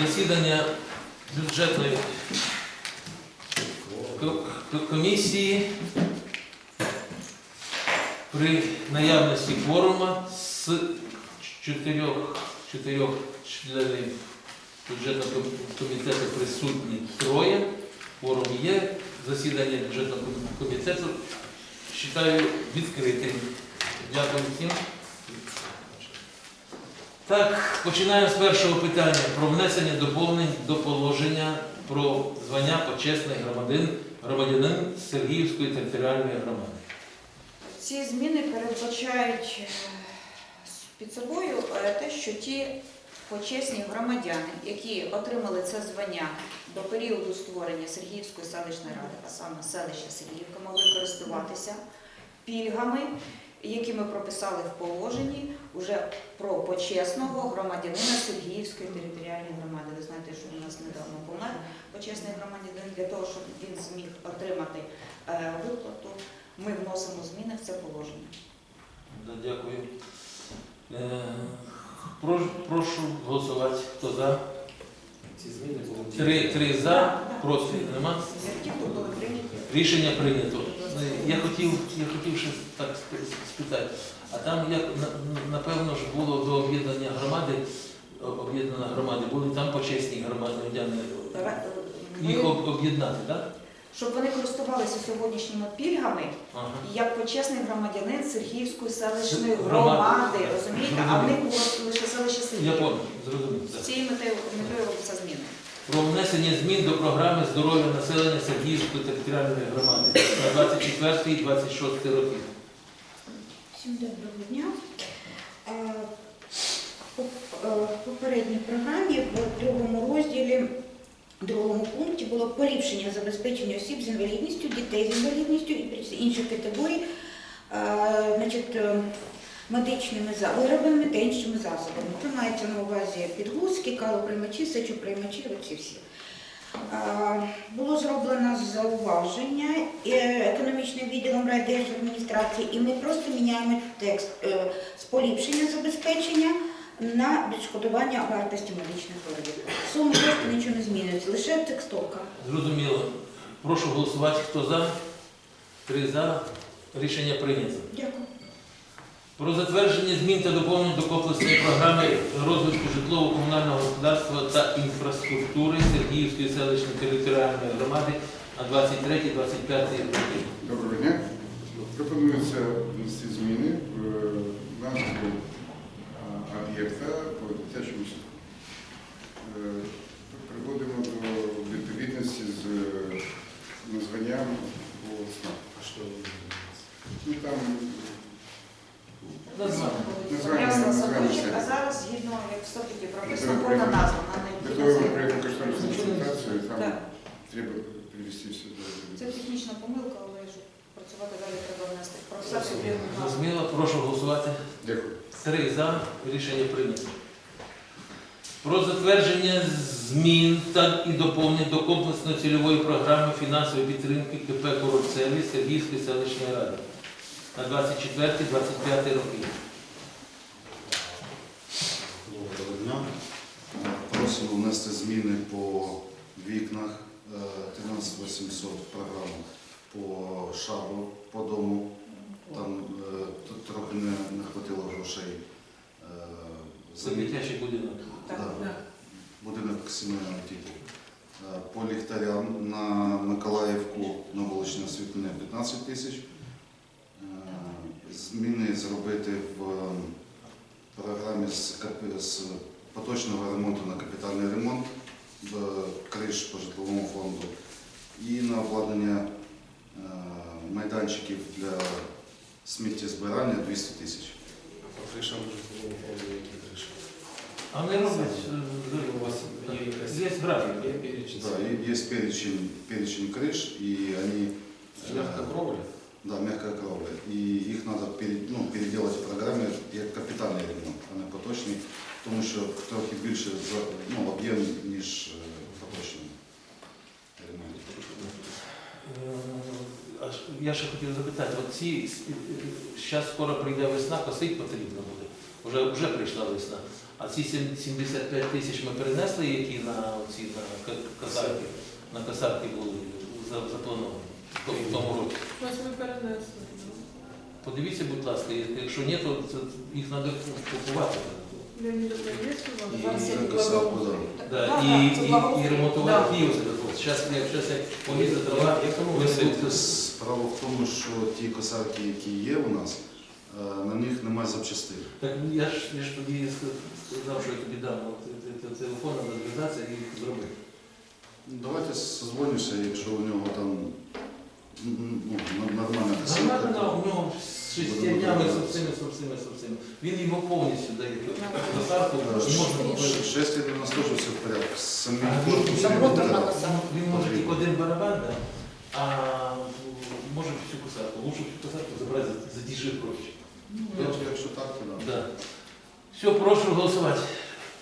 засідання бюджетної ко- ко- комісії при наявності кворума з чотирьох, чотирьох членів бюджетного комітету присутні троє. Кворум є. Засідання бюджетного комітету вважаю відкритим. Дякую всім. Так, починаємо з першого питання про внесення доповнень до положення про звання почесний громадянин, громадянин Сергіївської територіальної громади. Ці зміни передбачають е, під собою е, те, що ті почесні громадяни, які отримали це звання до періоду створення Сергіївської селищної ради, а саме селища Сергіївка, могли користуватися пільгами, які ми прописали в положенні уже про почесного громадянина Сергіївської територіальної громади. Ви знаєте, що у нас недавно помер почесний громадянин для того, щоб він зміг отримати е, виплату. Ми вносимо зміни в це положення. Да, Дякую. Е, прошу, прошу голосувати. Хто за? Ці зміни були Три, три за, проти нема. Рішення прийнято. Я хотів, я хотів ще так спитати, а там як напевно ж було до об'єднання громади, об'єднана громади, були там почесні громадяни. Е, Їх об'єднати, так? Щоб вони користувалися сьогоднішніми пільгами, Ага. як почесний громадянин Сергіївської селищної Громади. розумієте? А в них було лише селище зрозумів. З цією метою метою робиться зміни. Про внесення змін до програми здоров'я населення Сергіївської територіальної громади на 24-26 роки. Всім доброго дня. Е, е, В попередній програмі в другому розділі, в другому пункті було поліпшення забезпечення осіб з інвалідністю, дітей з інвалідністю і інших категорій е, значить, медичними виробами та іншими засобами. Це мається на увазі підгузки, калоприймачі, сечоприймачі, оці всі. Було зроблено зауваження е, економічним відділом райдержадміністрації, і ми просто міняємо текст е, з поліпшення забезпечення на відшкодування вартості медичних виробів. Суми просто нічого не змінюється, лише текстовка. Зрозуміло. Прошу голосувати. Хто за? Три за. Рішення прийнято. Дякую. Про затвердження змін та доповнень до комплексної програми розвитку житлово-комунального господарства та інфраструктури Сергіївської селищної територіальної громади на 23-25 роки. Доброго дня. Пропонується внести зміни в назву об'єкта по дитячому садку. Е, Приводимо до відповідності з е, названням по СНАП. А що Ну там Садочок, а зараз згідно, як в статуті прописано, повна назва. Вона не там треба привести все Це технічна помилка, але працювати далі треба внести. Зрозуміло. Прошу голосувати. Дякую. Три за. Рішення прийнято. Про затвердження змін та і доповнень до комплексної цільової програми фінансової підтримки КП «Корольцеві» Сергіївської селищної ради на 24-25 роки. Доброго дня. Просимо внести зміни по вікнах е, 13800 програму по шабу по дому. Там е, тут трохи не, не хватило грошей. Е, Це дитячий будинок. Так, Да. так. Будинок сімейного типу. Е, По ліхтарям на Миколаївку на вуличне освітлення 15 тисяч. Е, Зміни зробити в програмі з, з поточного ремонту на капітальний ремонт криш по житловому фонду і на обладнання е, майданчиків для сміттєзбирання 200 тисяч. по кришам житлового фонду, які криші? А не роблять. У вас є Є графік. є перечень? Да, и есть перечень, перечень крыш, и они э, Мягка кровля? Да, мягкая кровля. И их надо пере- ну, переделать в програмі як капітальний ремонт, а не поточний, тому що трохи більше ну, об'єм, ніж е, поточний ремонт. Ж Я ще хотів запитати, от ці зараз скоро прийде весна, косить потрібно буде. Вже, вже прийшла весна. А ці 75 тисяч ми перенесли, які на ці на ка- касарки, на касарки були заплановані в тому- році. Ось ми перенесли. ну. Подивіться, будь ласка, якщо ні, то це, їх треба купувати. Леонід, у Ну, вас? Сьогодні да. І, да, це і, і благоустрій. ремонтувати. Київ. Зараз як зараз як полізе трава, Я тому висить. Справа в тому, що ті косарки, які є у нас, е, на них немає запчастин. Так я ж я ж тоді сказав, що я тобі дам от, те- те- телефон, треба зв'язатися і їх зробити. Давайте созвонимося, якщо у нього там ну, н- Нормально, у нього з шестянями, з цими, з цими, з цими. Він його повністю дає і можна ш- купити. Шестерня у нас теж все в порядку. Самі корпуси ротор на. Він може тільки один барабан, да? а може всю косарку. Лучше всю косарку забрати за, за ті гроші. Ну, якщо- Якщо так, то да. Да. Все, прошу голосувати.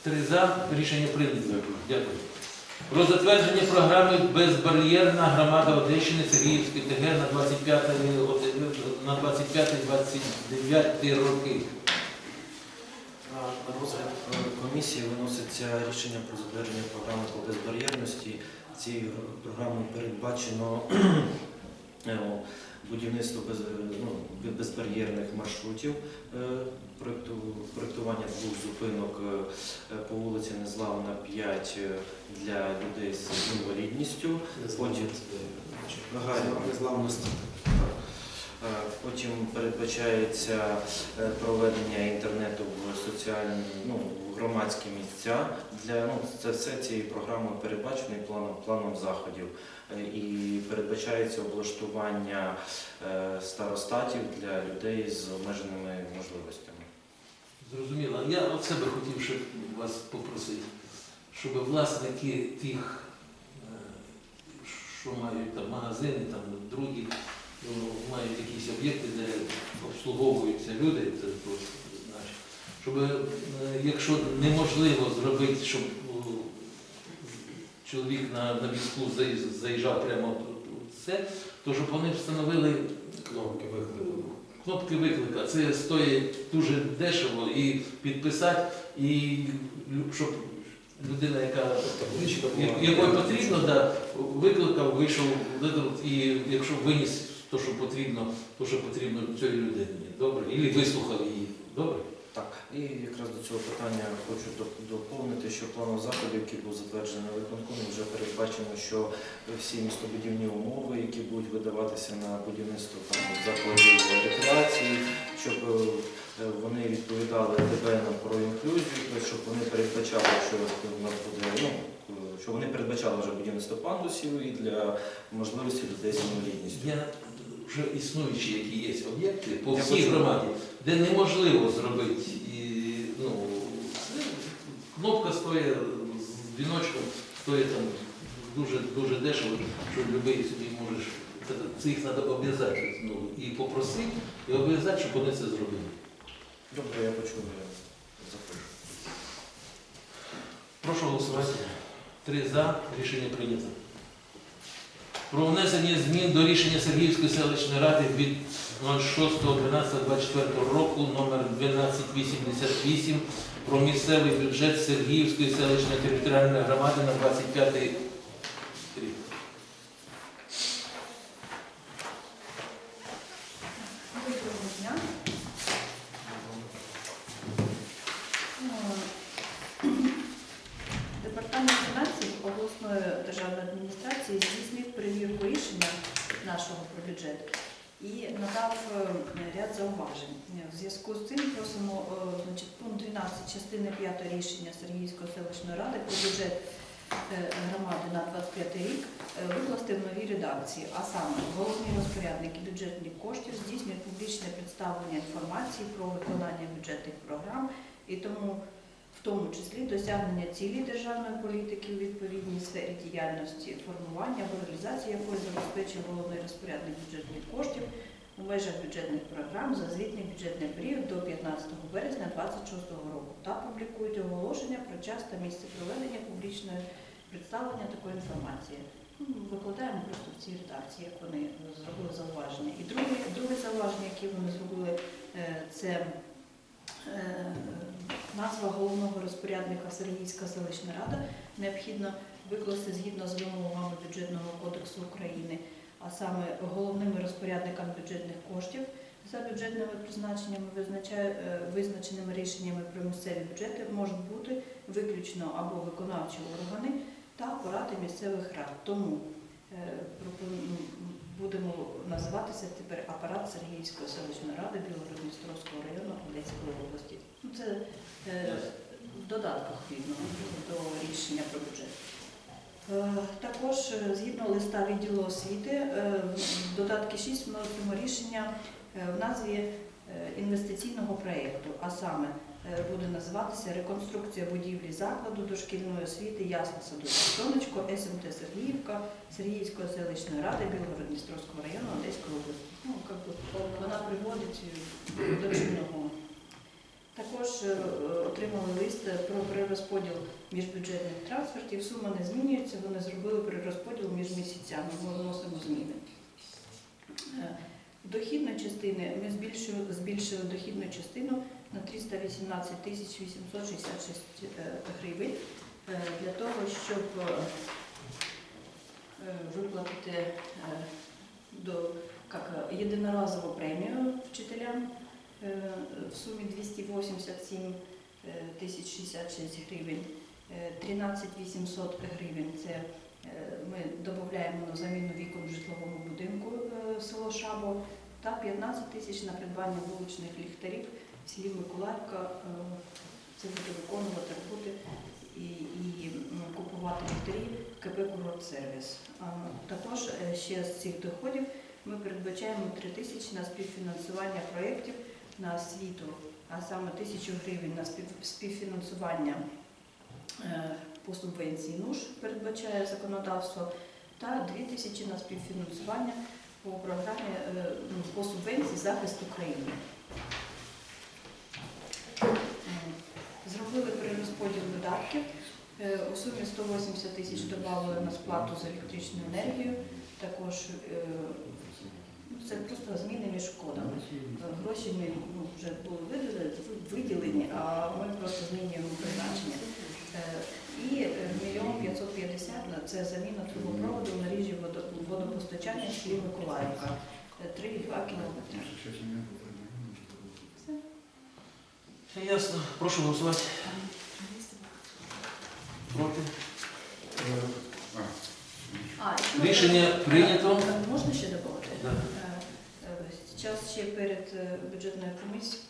Три за. Рішення прийнято. Дякую. Про затвердження програми Безбар'єрна громада Одещини Сергіївської ТГ на 25 на 25-29 роки. На розгляд е, комісії виноситься рішення про затвердження програми по безбар'єрності. Цією програмою передбачено будівництво без, ну, безбар'єрних маршрутів, е, проектування двох зупинок е, по вулиці Незламна 5 для людей з інвалідністю. Потім Незламності. Е, Потім передбачається е, проведення інтернету в соціальні, ну, в громадські місця. Для, ну, це все цією програмою передбачено планом, планом заходів. Е, І передбачається облаштування е, старостатів для людей з обмеженими можливостями. Зрозуміло. Я от себе хотів ще вас попросити, щоб власники тих, е, що мають там магазини, там другі, ну, мають якісь об'єкти, де обслуговуються люди, це просто, щоб е, якщо неможливо зробити, щоб чоловік на, на візку заїжджав прямо в це, то щоб вони встановили Кнопки виклику. Кнопки виклика. Це стоїть дуже дешево і підписати, і щоб людина, яка Табличка була. я- якої потрібно, да, викликав, вийшов, і якщо виніс то, що потрібно, то, що потрібно цієї людині. Добре? І вислухав її. Добре? І якраз до цього питання хочу доп- доповнити, що планом заходів, який був затверджений на виконкомі, вже передбачено, що всі містобудівні умови, які будуть видаватися на будівництво там, закладів рекреації, щоб е, вони відповідали ДБН про інклюзію, тобто, щоб вони передбачали, що у нас буде, ну, е, щоб вони передбачали вже будівництво пандусів і для можливості людей з інвалідністю. Я вже існуючі, які є об'єкти по всій громаді, де неможливо зробити. Кнопка стоїть з віночком, стоїть там дуже, дуже дешево, що будь-який собі можеш. Це, це їх треба обов'язати. Ну, і попросити, і обов'язати, щоб вони це зробили. Добре, я почув, я запишу. Прошу голосувати. Три за. Рішення прийнято. Про внесення змін до рішення Сергіївської селищної ради від 06.12.24 року номер 1288 про місцевий бюджет Сергіївської селищної територіальної громади на 25 рік. Е, Департамент фінансів обласної державної адміністрації нашого про бюджет. І надав е, ряд зауважень. В зв'язку з цим просимо е, значить, пункт 12 частини 5 рішення Сергіївської селищної ради про бюджет е, громади на 25 рік е, викласти в новій редакції, а саме головні розпорядники бюджетних коштів здійснюють публічне представлення інформації про виконання бюджетних програм. І тому в тому числі досягнення цілей державної політики у відповідній сфері діяльності, формування або реалізації якої забезпечує головний розпорядник бюджетних коштів у межах бюджетних програм за звітний бюджетний період до 15 березня 2026 року та публікують оголошення про час та місце проведення публічного представлення такої інформації. Викладаємо просто в цій редакції, як вони зробили зауваження. І друге, друге зауваження, яке вони зробили, е, це е, Назва головного розпорядника Сергійська селищна рада необхідно викласти згідно з вимогами бюджетного кодексу України, а саме головними розпорядниками бюджетних коштів за бюджетними призначеннями, е, визначеними рішеннями про місцеві бюджети можуть бути виключно або виконавчі органи та апарати місцевих рад. Тому е, будемо називатися тепер апарат Сергіївської селищної ради Білгород-Дністровського району Одеської області. Ну, Це е, в додатках видно до рішення про бюджет. Е, Також е, згідно листа відділу освіти, е, додатки 6 вносимо рішення е, в назві е, інвестиційного проєкту, а саме е, буде називатися Реконструкція будівлі закладу дошкільної освіти Ясна Садочка Сонечко, СМТ Сергіївка, Сергіївської селищної ради Білгород-Дністровського району Одеської області. Ну, вона приводить до е, отримали лист про перерозподіл міжбюджетних трансфертів. Сума не змінюється, вони зробили перерозподіл між місяцями. Ми вносимо зміни. Е, Дохідної частини ми збільшили, збільшили дохідну частину на 318 тисяч 866 е, гривень е, для того, щоб е, е, виплатити е, до як, е, єдиноразову премію вчителям е, в сумі 287 е, тисяч 66 гривень, Е, 13 800 гривень це е, ми додаємо на заміну вікон в житловому будинку е, село Шабо та 15 тисяч на придбання вуличних ліхтарів в селі Миколаївка. Е, Це буде виконувати роботи і, і купувати ліхтарі КП «Курортсервіс». Також е, ще з цих доходів ми передбачаємо 3 тисячі на співфінансування проєктів на освіту, а саме тисячу гривень на спів- співфінансування е, по субвенції НУШ передбачає законодавство, та 2 тисячі на співфінансування по програмі е, ну, по субвенції захист України. Зробили перерозподіл видатків. Е, У сумі 180 тисяч додали на сплату за електричну енергію. Також це просто зміни між кодами. Е, Гроші ми ну, вже були виділені, виділені, а ми просто змінюємо призначення. Е, І е, мільйон 550 на це заміна трубопроводу в мережі водопостачання в Миколаївка. Е, 3,2 кілометри. Все ясно. Прошу голосувати. Проти. Рішення прийнято. Е, Можна ще додати? Да. Е, е, Зараз ще перед е, бюджетною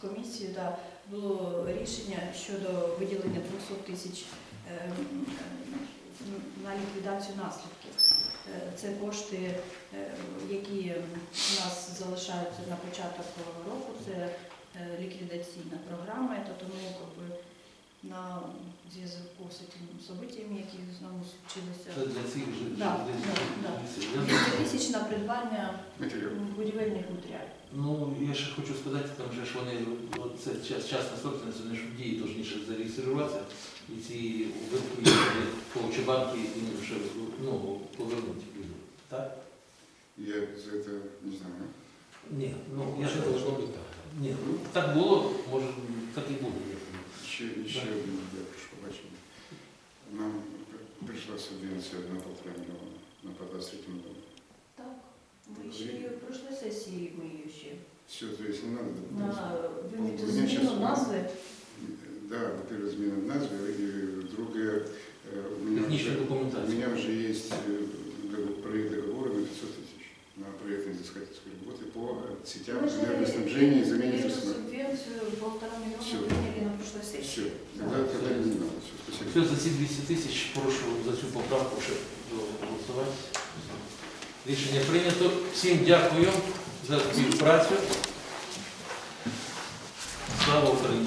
комісією да, було рішення щодо виділення 200 тисяч е, на ліквідацію наслідків. Е, Це кошти, які у нас залишаються на початок року. Це ліквідаційна програма, тому на зв'язку з цими событиями, які з нами Це для цих же. Да, да, да. Я 200 тисяч на придбання будівельних матеріалів. Ну, я ще хочу сказати, там же ж вони, от це час, частна собственность, вони ж в дії повинні ще зареєструватися, і ці випадки по банки їм вже ну, повернуть людям. Так? Я за это не знаю. Ні, ну я Ще ж должно бути так. Ні, ну, так було, може, так і буде. Ще, ще один, я прошу побачення. Нам прийшла субвенція на полтора мільйона на по 23 году. Так. Ми ще її пройшли сесії, ми її ще Все, то есть не надо на дополнительно. виміти У мене зміну щас- назви. Да, во-первых, смена назвы, и другое, э, у меня, Технічна уже, у документація. меня уже есть э, дог- проект договора на 500 тысяч на проектно-изыскательской работе по э, сетям Ми ж энергоснабжения и замене эту персонала. Субвенцію полтора Всё. мільйона прийняли на прошлой Все, сесії. тогда, тогда не надо. Все, спасибо. Все, за ці 200 тисяч прошу за цю поправку ще голосувати. Рішення прийнято. Всім дякую за співпрацю. Слава Україні!